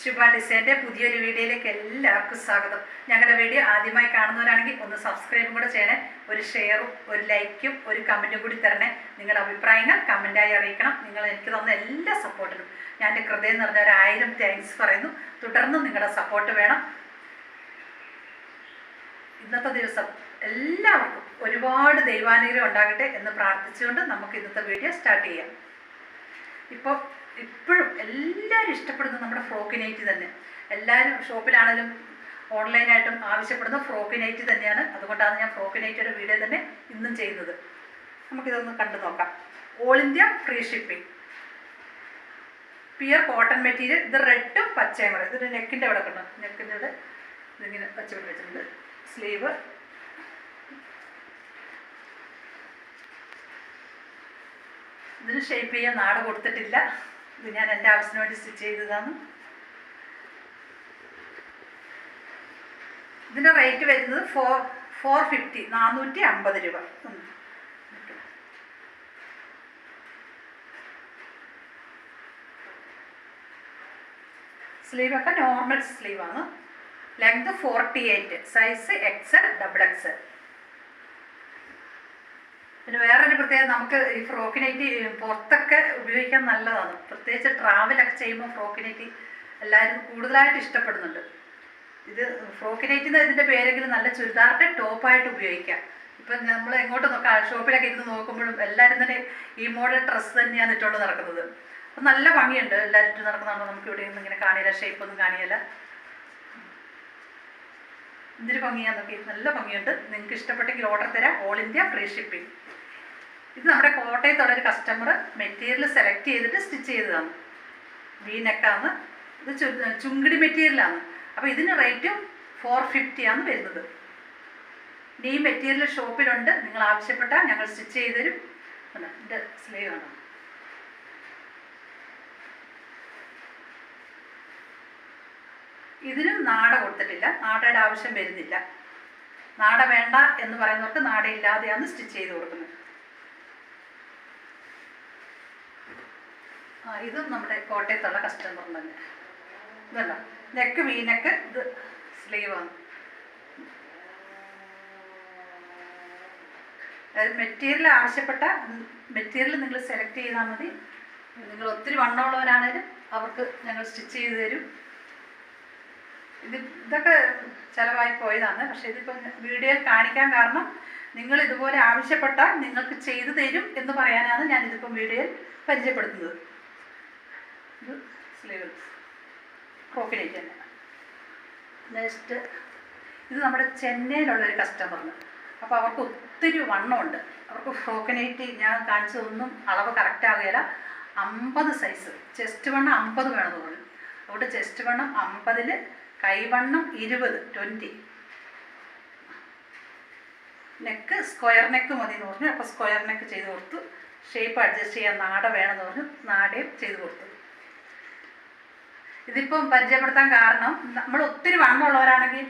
ശുഭ ഡിസൈന്റെ പുതിയൊരു വീഡിയോയിലേക്ക് എല്ലാവർക്കും സ്വാഗതം. ഞങ്ങളുടെ വീഡിയോ ആദ്യമായി കാണുന്നവരാണെങ്കിൽ ഒന്ന് സബ്സ്ക്രൈബും കൂടെ ചെയ്യണേ ഒരു ഷെയറും ഒരു ലൈക്കും ഒരു കമന്റും കൂടി തരണേ. നിങ്ങളുടെ അഭിപ്രായങ്ങൾ കമന്റായി അറിയിക്കണം. നിങ്ങൾ എനിക്ക് തന്ന എല്ലാ സപ്പോർട്ടിനും ഞാൻ എന്റെ ഹൃദയം നിറഞ്ഞ ഒരു ആയിരം താങ്ക്സ് പറയുന്നു. തുടർന്നും നിങ്ങളുടെ സപ്പോർട്ട് വേണം. ഇന്നത്തെ ദിവസം എല്ലാവർക്കും ഒരുപാട് ദൈവാനുഗ്രഹം ഉണ്ടാകട്ടെ എന്ന് പ്രാർത്ഥിച്ചുകൊണ്ട് നമുക്ക് ഇന്നത്തെ വീഡിയോ സ്റ്റാർട്ട് ചെയ്യാം. ഇപ്പോൾ ഇപ്പോഴും എല്ലാവരും ഇഷ്ടപ്പെടുന്നത് നമ്മുടെ ഫ്രോക്ക് നൈറ്റ് തന്നെ. എല്ലാവരും ഷോപ്പിലാണെങ്കിലും ഓൺലൈനായിട്ടും ആവശ്യപ്പെടുന്ന ഫ്രോക്ക് നൈറ്റ് തന്നെയാണ്. അതുകൊണ്ടാണ് ഞാൻ ഫ്രോക്ക് നൈറ്റിയുടെ വീഡിയോ തന്നെ ഇന്നും ചെയ്യുന്നത്. നമുക്കിതൊന്ന് കണ്ടു നോക്കാം. All India free shipping pure cotton material ഇത് റെഡും പച്ചയും കൂടെ. ഇതൊരു നെക്കിന്റെ അവിടെ കണ്ടു? നെക്കിന്റെ അവിടെ ഇതിങ്ങനെ വെച്ച് വെച്ചിട്ടുണ്ട്. സ്ലീവ് ഇതിന് ഷേപ്പ് ചെയ്യാൻ നാട് കൊടുത്തിട്ടില്ല. ഇത് ഞാൻ എന്റെ ആവശ്യത്തിന് വേണ്ടി സ്റ്റിച്ച് ചെയ്തതാണ്. ഇതിന്റെ റേറ്റ് വരുന്നത് ഫോർ ഫോർ ഫിഫ്റ്റി നാനൂറ്റി അമ്പത് രൂപ. സ്ലീവൊക്കെ normal സ്ലീവാണ്. Length forty eight size XL double XL പിന്നെ വേറൊരു പ്രത്യേകത നമുക്ക് ഈ ഫ്രോക്കിനൈറ്റി പുറത്തൊക്കെ ഉപയോഗിക്കാൻ നല്ലതാണ്. പ്രത്യേകിച്ച് ട്രാവലൊക്കെ ചെയ്യുമ്പോൾ ഫ്രോക്കിനൈറ്റി എല്ലാവരും കൂടുതലായിട്ട് ഇഷ്ടപ്പെടുന്നുണ്ട്. ഇത് ഫ്രോക്കിനൈറ്റ് എന്ന് ഇതിന്റെ പേരെങ്കിലും നല്ല ചുരിദാറിന്റെ ടോപ്പായിട്ട് ഉപയോഗിക്കാം. ഇപ്പം നമ്മൾ എങ്ങോട്ട് നോക്കാം? ഷോപ്പിലൊക്കെ ഇരുന്ന് നോക്കുമ്പോഴും എല്ലാവരും തന്നെ ഈ മോഡൽ ഡ്രസ്സ് തന്നെയാണ് ഇട്ടുകൊണ്ട് നടക്കുന്നത്. അപ്പം നല്ല ഭംഗിയുണ്ട്. എല്ലാവരും ഇട്ട് നടക്കുന്നതാണോ നമുക്ക് ഇവിടെ ഒന്നും ഇങ്ങനെ കാണിയില്ല ഷേപ്പൊന്നും കാണിയില്ല എന്തൊരു ഭംഗിയാന്ന് നോക്കി നല്ല ഭംഗിയുണ്ട്. നിങ്ങൾക്ക് ഇഷ്ടപ്പെട്ടെങ്കിൽ ഓർഡർ തരാം. ഓൾ ഇന്ത്യ ഫ്രീ ഷിപ്പിംഗ് ഇത് നമ്മുടെ കോട്ടയത്തുള്ള ഒരു കസ്റ്റമർ മെറ്റീരിയൽ സെലക്ട് ചെയ്തിട്ട് സ്റ്റിച്ച് ചെയ്തതാണ്. വി നെക്കാണ് ഇത് ചുങ്കിടി മെറ്റീരിയലാണ് അപ്പോൾ ഇതിന് റേറ്റ് ഫോർ ഫിഫ്റ്റിയാണ് വരുന്നത്. ഈ മെറ്റീരിയൽ ഷോപ്പിലുണ്ട് നിങ്ങൾ ആവശ്യപ്പെട്ടാൽ ഞങ്ങൾ സ്റ്റിച്ച് ചെയ്ത് തരും സ്ലീവ് ആണ്. ഇതിനും നാട കൊടുത്തിട്ടില്ല. നാടയുടെ ആവശ്യം വരുന്നില്ല. നാട വേണ്ട എന്ന് പറയുന്നവർക്ക് നാടയില്ലാതെയാണ് സ്റ്റിച്ച് ചെയ്ത് കൊടുക്കുന്നത്. ഇതും നമ്മുടെ കോട്ടയത്തുള്ള കസ്റ്റമർ തന്നെ ഇതല്ല നെക്ക് വീനക്ക് ഇത് സ്ലീവാണ് അതായത് മെറ്റീരിയൽ ആവശ്യപ്പെട്ട മെറ്റീരിയൽ നിങ്ങൾ സെലക്ട് ചെയ്താൽ മതി. നിങ്ങൾ ഒത്തിരി വണ്ണമുള്ളവരാണേലും അവർക്ക് ഞങ്ങൾ സ്റ്റിച്ച് ചെയ്ത് തരും. ഇത് ഇതൊക്കെ ചിലവായി പോയതാണ്. പക്ഷേ ഇതിപ്പോൾ വീഡിയോയിൽ കാണിക്കാൻ കാരണം നിങ്ങൾ ഇതുപോലെ ആവശ്യപ്പെട്ടാൽ നിങ്ങൾക്ക് ചെയ്തു തരും എന്ന് പറയാനാണ് ഞാൻ ഇതിപ്പം വീഡിയോയിൽ പരിചയപ്പെടുത്തുന്നത്. ഇത് സ്ലീവ് ക്രോക്കിനേറ്റ് തന്നെ നെക്സ്റ്റ് ഇത് നമ്മുടെ ചെന്നൈയിലുള്ളൊരു കസ്റ്റമറിന് അപ്പോൾ അവർക്ക് ഒത്തിരി വണ്ണമുണ്ട്. അവർക്ക് ഫ്രോക്കിനേറ്റ് ഞാൻ കാണിച്ചതൊന്നും അളവ് കറക്റ്റ് ആകുകയില്ല അമ്പത് സൈസ് ചെസ്റ്റ് വണ്ണം അമ്പത് വേണം തോന്നുന്നു അതുകൊണ്ട് ചെസ്റ്റ് വണ്ണം അമ്പതിൽ കൈവണ്ണം ഇരുപത് ട്വന്റി നെക്ക് സ്ക്വയർ നെക്ക് മതി എന്ന് പറഞ്ഞു. അപ്പോൾ സ്ക്വയർ നെക്ക് ചെയ്ത് കൊടുത്തു ഷേപ്പ് അഡ്ജസ്റ്റ് ചെയ്യാൻ നാട വേണമെന്ന് പറഞ്ഞു. നാടയും ചെയ്ത് കൊടുത്തു. ഇതിപ്പം പരിചയപ്പെടുത്താൻ കാരണം നമ്മൾ ഒത്തിരി വണ്ണമുള്ളവരാണെങ്കിൽ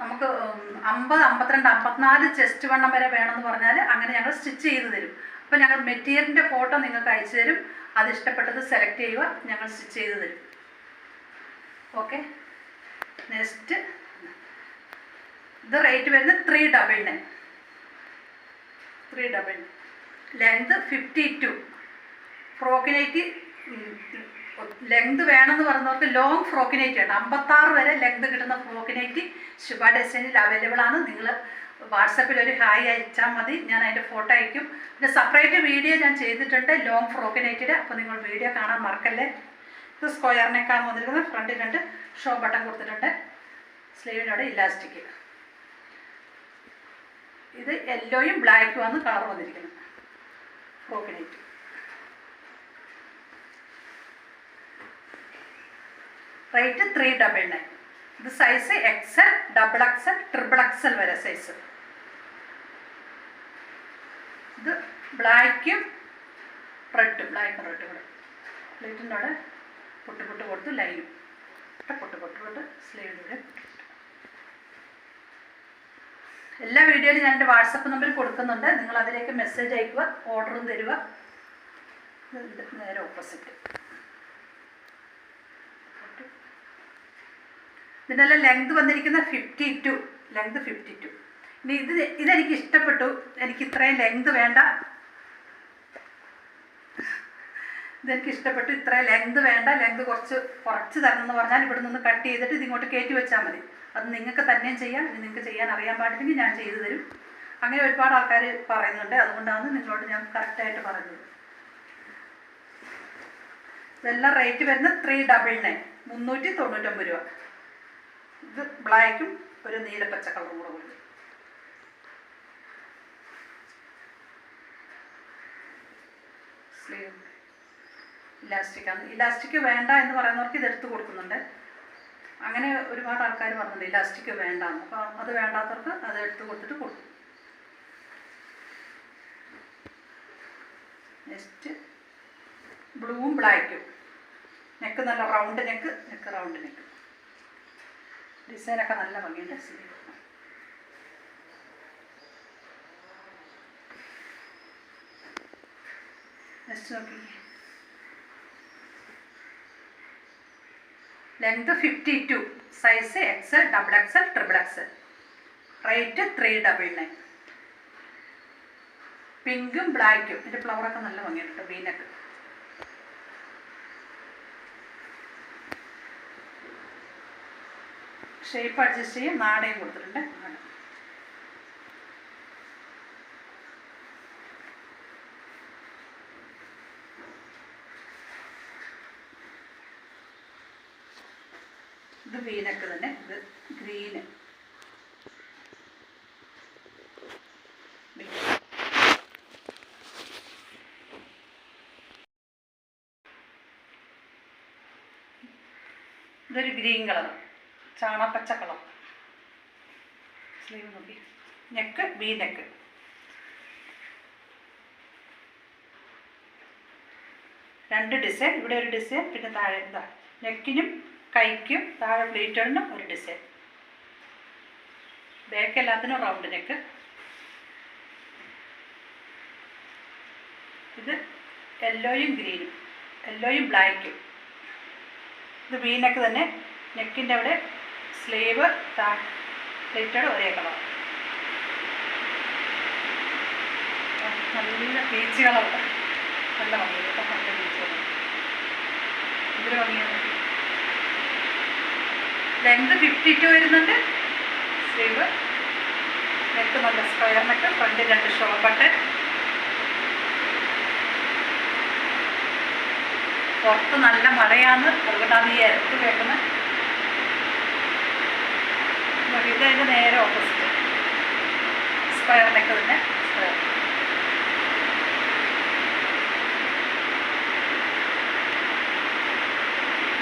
നമുക്ക് അമ്പത് അമ്പത്തിരണ്ട് അമ്പത്തിനാല് ചെസ്റ്റ് വണ്ണം വരെ വേണമെന്ന് പറഞ്ഞാൽ അങ്ങനെ ഞങ്ങൾ സ്റ്റിച്ച് ചെയ്ത് തരും. അപ്പോൾ ഞങ്ങൾ മെറ്റീരിയലിന്റെ ഫോട്ടോ നിങ്ങൾക്ക് അയച്ചു തരും. അത് ഇഷ്ടപ്പെട്ടത് സെലക്ട് ചെയ്യുക ഞങ്ങൾ സ്റ്റിച്ച് ചെയ്ത് തരും. ഓക്കെ നെക്സ്റ്റ് ഇത് റേറ്റ് വരുന്നത് three double nine three double length fifty two ഫ്രോക്കിനേറ്റ് length വേണമെന്ന് പറഞ്ഞവർക്ക് ലോങ് ഫ്രോക്കിനേറ്റ് ഉണ്ട് അമ്പത്താറ് വരെ ലെങ്ത് കിട്ടുന്ന ഫ്രോക്കിനേറ്റ് ശുഭ ഡിസൈനിൽ അവൈലബിൾ ആണ്. നിങ്ങൾ വാട്സപ്പിൽ ഒരു ഹായ് അയച്ചാൽ മതി. ഞാൻ അതിന്റെ ഫോട്ടോ അയക്കും. പിന്നെ സെപ്പറേറ്റ് വീഡിയോ ഞാൻ ചെയ്തിട്ടുണ്ട്. ലോങ് ഫ്രോക്കിനേറ്റിൽ അപ്പോൾ നിങ്ങൾ വീഡിയോ കാണാൻ മറക്കല്ലേ. ഇത് സ്ക്വയറിനേക്കാൾ വന്നിരിക്കുന്നത്. ഫ്രണ്ടിൽ രണ്ട് ഷോ ബട്ടൺ കൊടുത്തിട്ടുണ്ട്. സ്ലീവിനോട് ഇലാസ്റ്റിക് ഇത് യെല്ലോയും ബ്ലാക്കും ആണ് കളർ വന്നിരിക്കുന്നത്. ഫ്രോക്കിനേറ്റ് റേറ്റ് ത്രീ ഡബിൾ നയൻ ഇത് size XL double XL triple XL വരെ സൈസ് ഇത് ബ്ലാക്കും റെഡും ബ്ലാക്കും റെഡും കൂടെ. പ്ലേറ്റിന്റെ അവിടെ പൊട്ട് പൊട്ട് കൊടുത്ത് ലൈനും പൊട്ട് പൊട്ട് പൊട്ട് സ്ലീവിലൂടെ എല്ലാ വീഡിയോയിലും ഞാൻ എന്റെ വാട്സപ്പ് നമ്പർ കൊടുക്കുന്നുണ്ട്. നിങ്ങൾ അതിലേക്ക് മെസ്സേജ് അയക്കുക ഓർഡറും തരിക. നേരെ ഓപ്പോസിറ്റ് ഇതിനെല്ലാം ലെങ്ത് വന്നിരിക്കുന്ന fifty two length fifty two ഇനി ഇത് ഇതെനിക്ക് ഇഷ്ടപ്പെട്ടു. എനിക്ക് ഇത്രയും ലെങ്ത് വേണ്ട. ഇതെനിക്ക് ഇഷ്ടപ്പെട്ടു. ഇത്രയും ലെങ്ത് വേണ്ട. ലെങ്ത് കുറച്ച് കുറച്ച് തരണം എന്ന് പറഞ്ഞാൽ ഇവിടെ നിന്ന് കട്ട് ചെയ്തിട്ട് ഇതിങ്ങോട്ട് കയറ്റി വെച്ചാൽ മതി. അത് നിങ്ങൾക്ക് തന്നെയും ചെയ്യാം. ഇത് നിങ്ങൾക്ക് ചെയ്യാൻ അറിയാൻ പാടില്ലെങ്കിൽ ഞാൻ ചെയ്തു തരും. അങ്ങനെ ഒരുപാട് ആൾക്കാർ പറയുന്നുണ്ട്. അതുകൊണ്ടാണ് നിങ്ങളോട് ഞാൻ കറക്റ്റായിട്ട് പറഞ്ഞത്. ഇതെല്ലാം റേറ്റ് വരുന്നത് ത്രീ ഡബിൾ നയൻ മുന്നൂറ്റി തൊണ്ണൂറ്റൊമ്പത് രൂപ. ഇത് ബ്ലാക്കും ഒരു നീലപ്പച്ച കളറും കൂടെ കൊടുക്കും സ്ലീവ് ഇലാസ്റ്റിക് ആണ്. ഇലാസ്റ്റിക് വേണ്ട എന്ന് പറയുന്നവർക്ക് ഇത് എടുത്തു കൊടുക്കുന്നുണ്ട്. അങ്ങനെ ഒരുപാട് ആൾക്കാർ പറഞ്ഞിട്ടുണ്ട് ഇലാസ്റ്റിക് വേണ്ട എന്ന് അപ്പോൾ അത് വേണ്ടാത്തവർക്ക് അത് എടുത്ത് കൊടുത്തിട്ട് കൊടുക്കും. നെക്സ്റ്റ് ബ്ലൂവും ബ്ലാക്കും നെക്ക് നല്ല round neck neck round neck ഡിസൈനൊക്കെ നല്ല ഭംഗിയുണ്ട്. Length fifty two size X double X triple X rate three double nine പിങ്കും ബ്ലാക്കും ഇതിന്റെ ഫ്ലവറൊക്കെ നല്ല ഭംഗിയുണ്ട് വീനക്ക് ഷേപ്പ് അഡ്ജസ്റ്റ് ചെയ്യും നാടയും കൊടുത്തിട്ടുണ്ട്. ഇത് വീനക്ക് തന്നെ ഇത് ഗ്രീന് ഇതൊരു ഗ്രീൻ കളർ ചാണപ്പച്ച കളർ സ്ലീവ് നോക്കി. Neck B neck. രണ്ട് ഡിസൈൻ ഇവിടെ ഒരു ഡിസൈൻ പിന്നെ താഴെ എന്താ? നെക്കിനും കൈക്കും താഴെ പ്ലീറ്ററിനും ഒരു ഡിസൈൻ. ബാക്ക് എല്ലാത്തിനും റൗണ്ട് നെക്ക്. ഇത് യെല്ലോയും ഗ്രീനും യെല്ലോയും ബ്ലാക്കും ഇത് ബീനൊക്കെ തന്നെ നെക്കിന്റെ അവിടെ സ്ലീവ് പ്ലേറ്റഡ് ഒരേ കളർ. നല്ല പീച്ച് കളർ. നല്ല ഭംഗി. നല്ല പീച്ച് കളർ. ഇതിൽ ഭംഗിയാണ്. ലെങ്ത് ഫിഫ്റ്റി ടു വരുന്നുണ്ട്. സ്ലീവ് നെക്ക് നല്ല സ്ക്വയർ നെക്ക് ഫ്രണ്ട് രണ്ട് ഷോ ബട്ടൺ പുറത്ത് നല്ല മഴയാണ്. അതുകൊണ്ടാണ് ഈ ഇരക്ക് കേൾക്കുന്നത്. ഇത് അതിന്റെ നേരെ ഓപ്പോസിറ്റ് സ്ക്വയർ നെക്ക് തന്നെ സ്ക്വയർ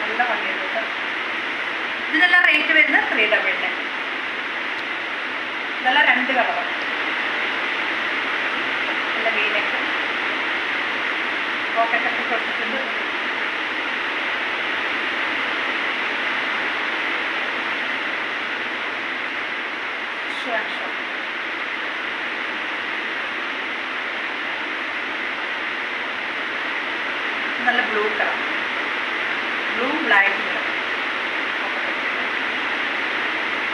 നല്ല ഭംഗിയുണ്ട് ഇതിനെല്ലാം റേറ്റ് വരുന്നത് ത്രീ ഡബിൾ നയൻ ഇതെല്ലാം രണ്ട് കളറാണ് നല്ല മീനൊക്കെ പോക്കറ്റൊക്കെ കൊടുത്തിട്ടുണ്ട്. Sure, sure. നല്ല blue colour blue black colour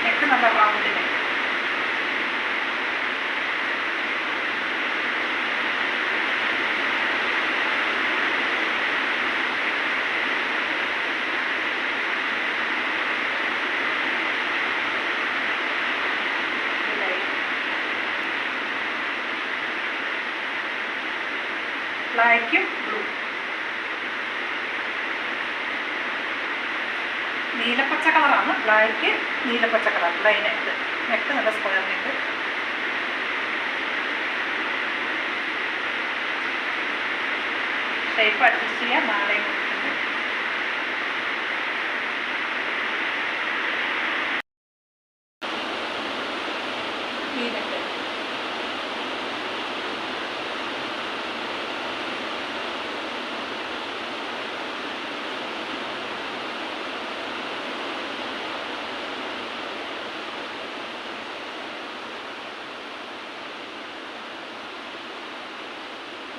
neck നല്ല നെക്ക് ബ്ലാക്കും ബ്ലൂ നീലപ്പച്ച കളറാണ് ബ്ലാക്ക് നീലപ്പച്ച കളർ ലൈനായിട്ട് നെക്ക് നല്ല സ്ക്വയർ നെക്ക് ഷേപ്പ് അഡ്ജസ്റ്റ് ചെയ്യാം. നാളെ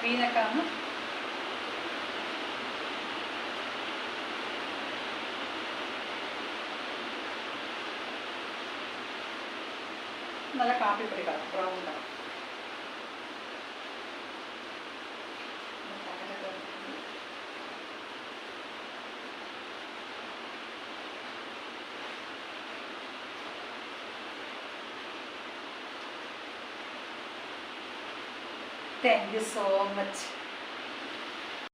മീനൊക്കെ ഒന്ന് നല്ല കാപ്പിപ്പൊടി colour brown colour. Thank you so much